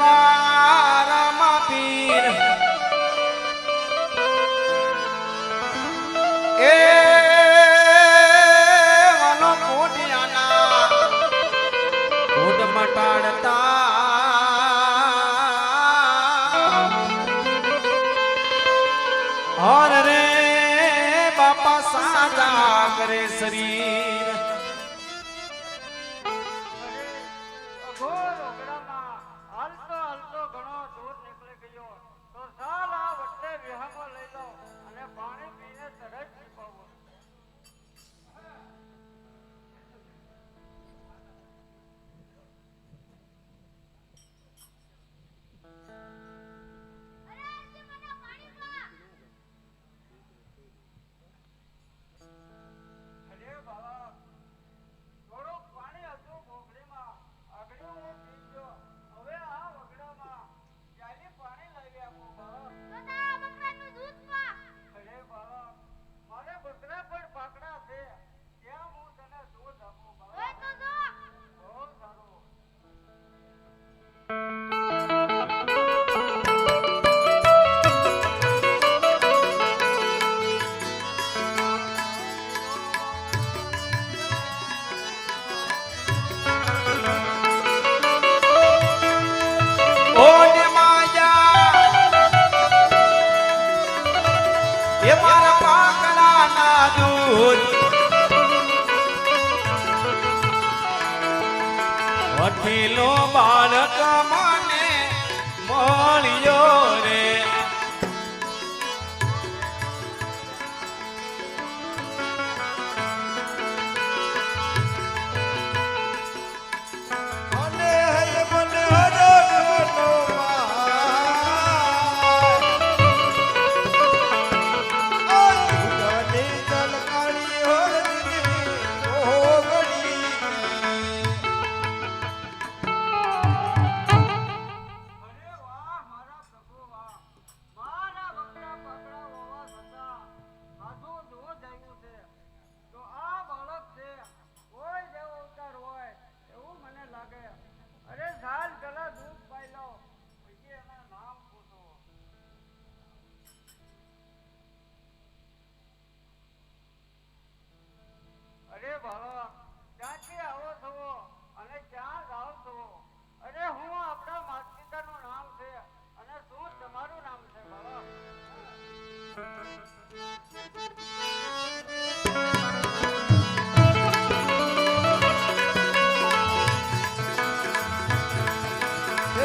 મેળવા પીર એ વાલો કોટિયાના કોટ મટાડતા. હર રે સાજા કરે શરીર વિહામાં લઈ લો અને પાણી પીને તરત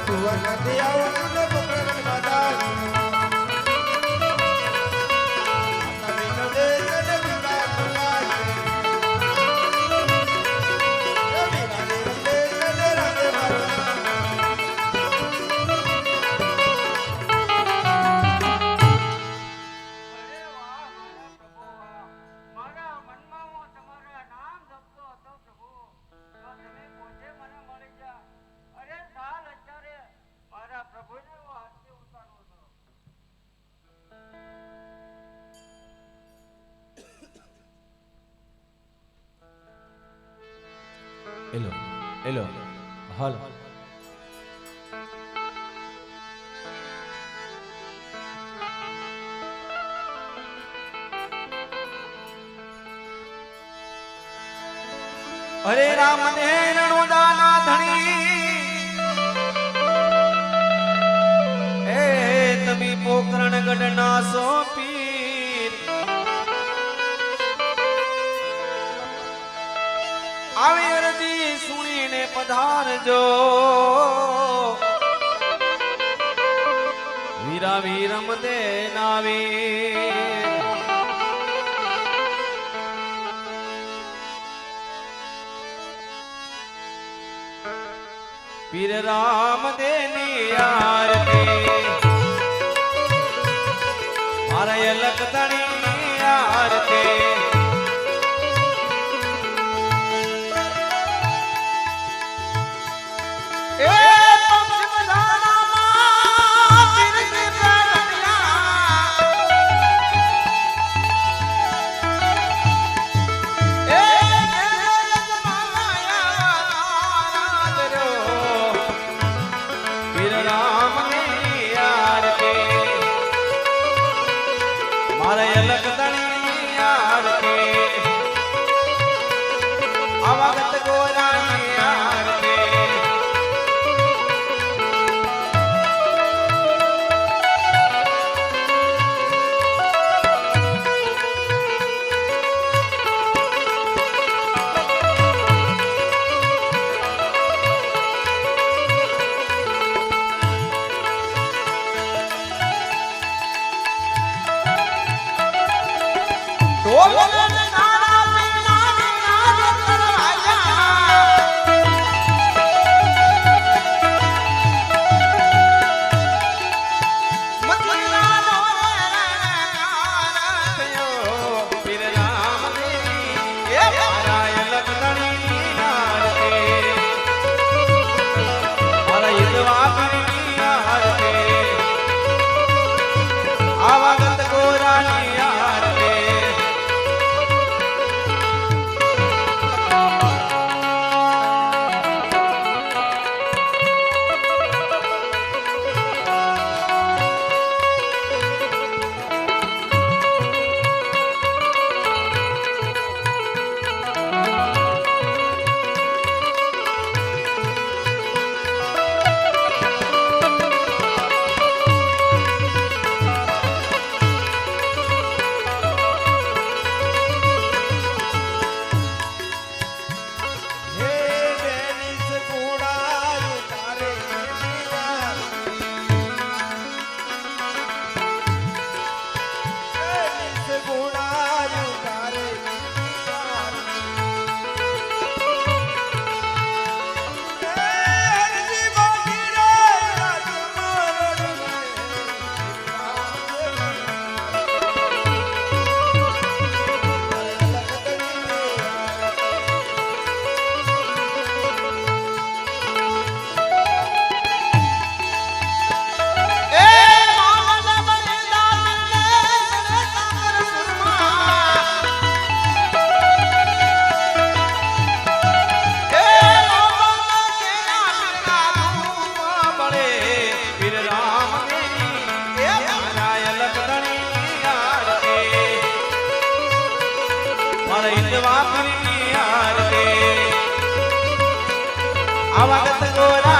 ભુવન દિયા પકડ બધા એલો એલો હાલ હરે રામ ને રણોદાના ધણી એ તમે પોકરણ ગઢના સોપી. પધારજો. વીરા વીરમ દે નાવી. પીર રામ દેની યાર Ô, Lord.